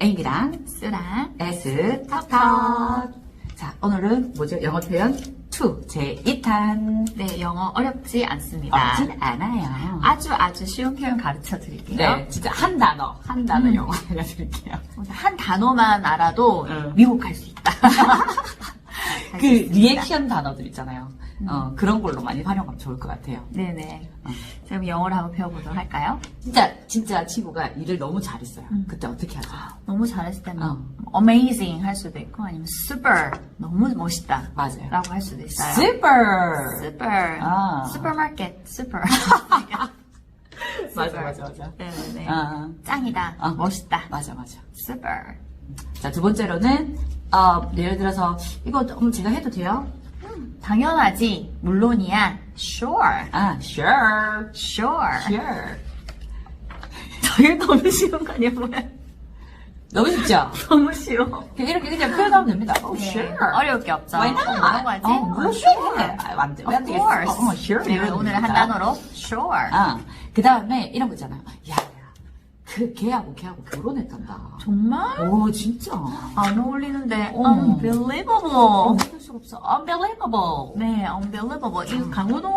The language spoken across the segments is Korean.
에임이랑 쓰랑 S 탑탑. 자, 오늘은 뭐죠? 영어 표현 2 제 2탄. 네 영어 어렵지 않습니다. 어렵진 않아요. 아주 아주 쉬운 표현 가르쳐 드릴게요. 네, 진짜 한 단어, 한 단어 음. 영어 알려드릴게요. 한 단어만 알아도 응. 미국할 수 있다. 그 리액션 단어들 있잖아요. 어, 그런 걸로 많이 활용하면 좋을 것 같아요. 네네. 어. 자, 그럼 영어를 한번 배워보도록 할까요? 진짜, 진짜 친구가 일을 너무 잘했어요. 음. 그때 어떻게 하죠? 너무 잘했을 때는 어. amazing 할 수도 있고 아니면 super 너무 멋있다 맞아요. 라고 할 수도 있어요. Super! super 아. 슈퍼마켓 super 맞아, 맞아, 맞아. 네네네. 아, 짱이다 어. 멋있다 맞아, 맞아. super 자, 두 번째로는, 어, 예를 들어서, 이거 좀 제가 해도 돼요? 당연하지 물론이야 sure 아, sure. sure Sure. 저게 너무 쉬운 거 아니야 뭐야 너무 쉽죠? 너무 쉬워 그냥 이렇게 그냥 표현하면 됩니다. Oh, 네, sure. 어려울 게 없죠 Why not? 어, 뭐라고 하지? 어, 물론 sure. 아, 안 돼. of 왜안 되겠어? course 어, sure. 네, 오늘 한. 단어로 sure 아, 그 다음에 이런 거 있잖아요. 야, 야, 그 걔하고 걔하고 결혼했단다. 정말? 오, 진짜. 안 어울리는데 어. unbelievable 어, 믿을 수가 없어. Unbelievable. 네, unbelievable. 이거 강호동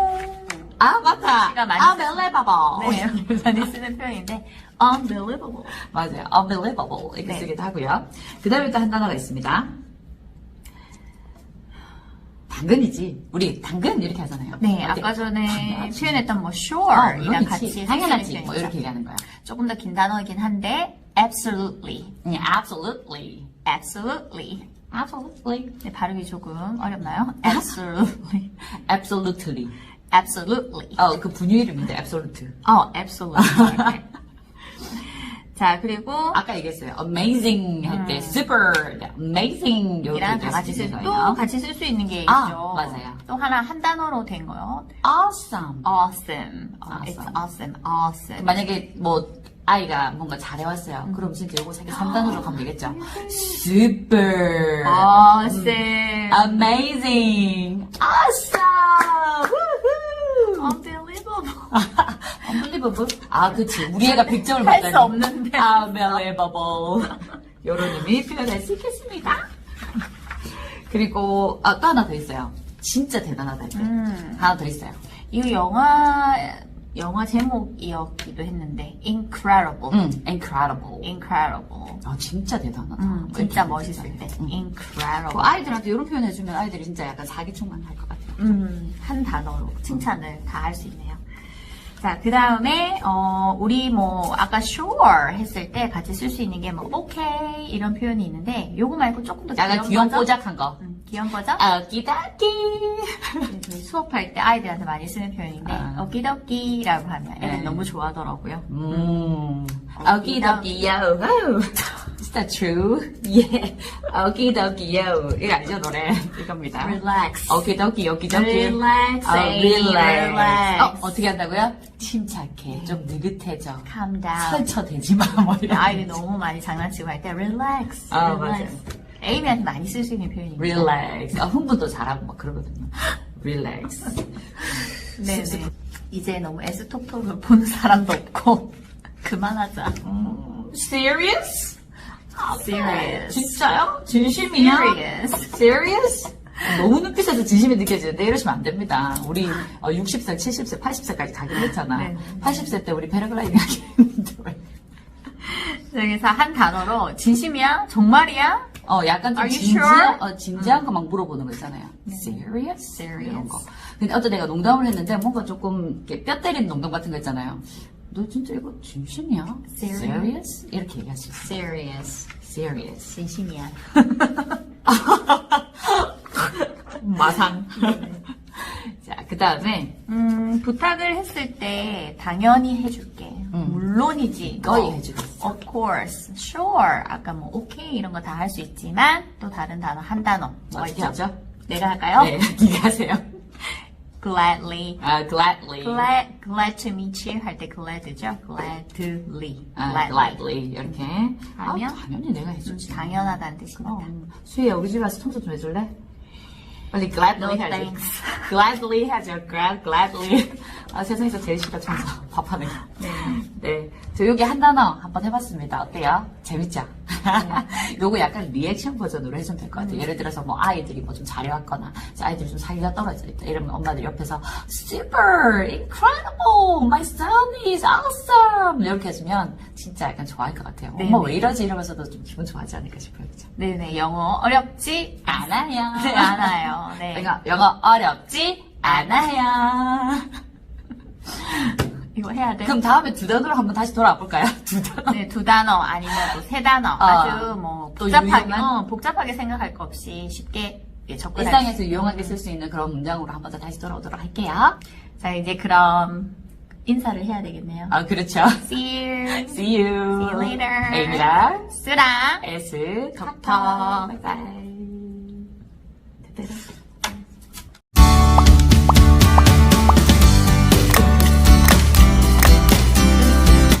아, 맞다. 씨가 많이 Unbelievable. 네, 많이 쓰는 표현인데 unbelievable. 맞아요. Unbelievable. 이렇게 네. 쓰기도 하고요. 그 다음에 또 한 단어가 있습니다. 당근이지. 우리 당근 이렇게 하잖아요. 네, 어때? 아까 전에 당연하지. 표현했던 뭐 어, sure 이랑 물론이지. 같이 당연하지. 뭐. 이렇게 얘기하는 거야. 조금 더 긴 단어이긴 한데 absolutely, 음, absolutely. absolutely. Absolutely. 네, 발음이 조금 어렵나요? absolutely, Absolutely. absolutely. 어, 그 분유 이름인데, absolute. 어, absolutely. 자, 그리고 아까 얘기했어요. amazing 할 때, super, amazing. 이렇게 이랑 다 같이 수 쓸, 또. 같이 쓸 수 있는 게 있죠. 아, 맞아요. 또 하나 한 단어로 된 거요. awesome. awesome. 어, It's Awesome. awesome. 만약에 뭐, 아이가 뭔가 잘해왔어요. 그럼 진짜 이거 자기 3단으로 가면 되겠죠. super. awesome. amazing. awesome. Unbelievable. unbelievable. 아, 그치. 우리 애가 100점을 할 받다니. 수 없는데. unbelievable. 요런 의미 표현할 수 있겠습니다. 그리고, 아, 또 하나 더 있어요. 진짜 대단하다 할 때. 음. 하나 더 있어요. 이 영화 영화 제목이었기도 했는데 incredible. 음, incredible. incredible. 아, 진짜 대단하다. 음, 진짜 멋있을 때 음. incredible. 그 아이들한테 이런 표현 해주면 아이들이 진짜 약간 사기충만 할 것 같아요. 음, 한 단어로 칭찬을 다 할 수 있네요. 자, 그 다음에, 어, 우리 뭐, 아까 sure 했을 때 같이 쓸 수 있는 게 뭐, okay, 이런 표현이 있는데, 요거 말고 조금 더 약간 귀여운 버전? 뽀짝한 거. 음, 귀여운 버전? 어기다기. 저희 수업할 때 아이들한테 많이 쓰는 표현인데, 아. 어기덕기라고 하면 애들 네. 너무 좋아하더라고요. 음. 어기덕기요. Is that true? Yeah. 어기덕기요. 이거 아니죠, 노래? 이겁니다. relax. 어기덕기, 어기덕기. relax. 어, relax. relax. 어, 어떻게 한다고요? 침착해. 좀 느긋해져. calm down. 설쳐대지 마. 뭐 이런. 아이들 너무 많이 장난치고 할 때 relax. 아, relax. 에이미한테 많이 쓸 수 있는 표현입니다. relax. 아, 흥분도 잘하고 막 그러거든요. relax. 네네. 이제 너무 에스톡톡을 보는 사람도 없고 그만하자. 음, serious? Serious. 진짜요? 진심이야? Serious. serious? 너무 눈빛에서 진심이 느껴지는데 이러시면 안 됩니다. 우리 어, 60살, 70세, 80세까지 가기로 했잖아. 네. 80세 때 우리 패러글라이딩 하기로 했는데 왜? 여기서 한 단어로 진심이야? 정말이야? 어, 약간 좀 Are you 진지한, sure? 어, 진지한 거 막 물어보는 거 있잖아요. serious? Serious. 이런 거. 근데 어떤 내가 농담을 했는데 뭔가 조금 이렇게 뼈 때리는 농담 같은 거 있잖아요. 너 진짜 이거 진심이야? Serious? 이렇게 얘기할 수 있어요. Serious. Serious. 진심이야. 마상. 자, 그 다음에 음, 부탁을 했을 때 당연히 해줄게. 물론이지. 거의 뭐, 해주겠어. Of course. Sure. 아까 뭐 okay 이런 거 다 할 수 있지만 또 다른 단어 한 단어. 뭐가 어떻게 있죠? 하죠? 내가 할까요? 네, 네가 하세요. Gladly. 아, gladly. glad, glad to meet you 할 때 glad죠? gladly. 아, gladly. 이렇게. 아, 하면? 당연히 내가 해주지. 당연하다는 뜻입니다. 어, 수희야, 우리 집 와서 청소 좀 해줄래? 빨리 gladly No 하지. thanks. gladly 하죠. glad, gladly. 아, 세상에서 제일 싫어, 청소. 밥하는 거. 네. 네. 저 여기 한 단어 한번 해봤습니다. 어때요? 재밌죠? 요거 약간 리액션 버전으로 해주면 될 것 같아요. 예를 들어서 뭐 아이들이 뭐 좀 잘해왔거나 아이들이 좀 사이가 떨어져 있다. 이러면 엄마들이 옆에서 super incredible my son is awesome 이렇게 해주면 진짜 약간 좋아할 것 같아요. 네네. 엄마 왜 이러지 이러면서도 좀 기분 좋아하지 않을까 싶어요. 그죠? 네네, 영어 어렵지 않아요. 네, 않아요. 네. 그러니까 영어 어렵지 않아요. 이거 해야 돼. 그럼 다음에 두 단어로 한번 다시 돌아와 볼까요? 두 단어. 네, 두 단어 아니면 또 세 단어. 아주 뭐 또 복잡하게, 유용한? 어, 복잡하게 생각할 거 없이 쉽게 예, 접근할 수 일상에서 유용하게 쓸 수 있는 그런 문장으로 한 번 더 다시 돌아오도록 할게요. 자, 이제 그럼 인사를 해야 되겠네요. 아, 그렇죠. See you. See you. See you later. 에이미랑 쓰라. 에스 톡톡. 바이바이.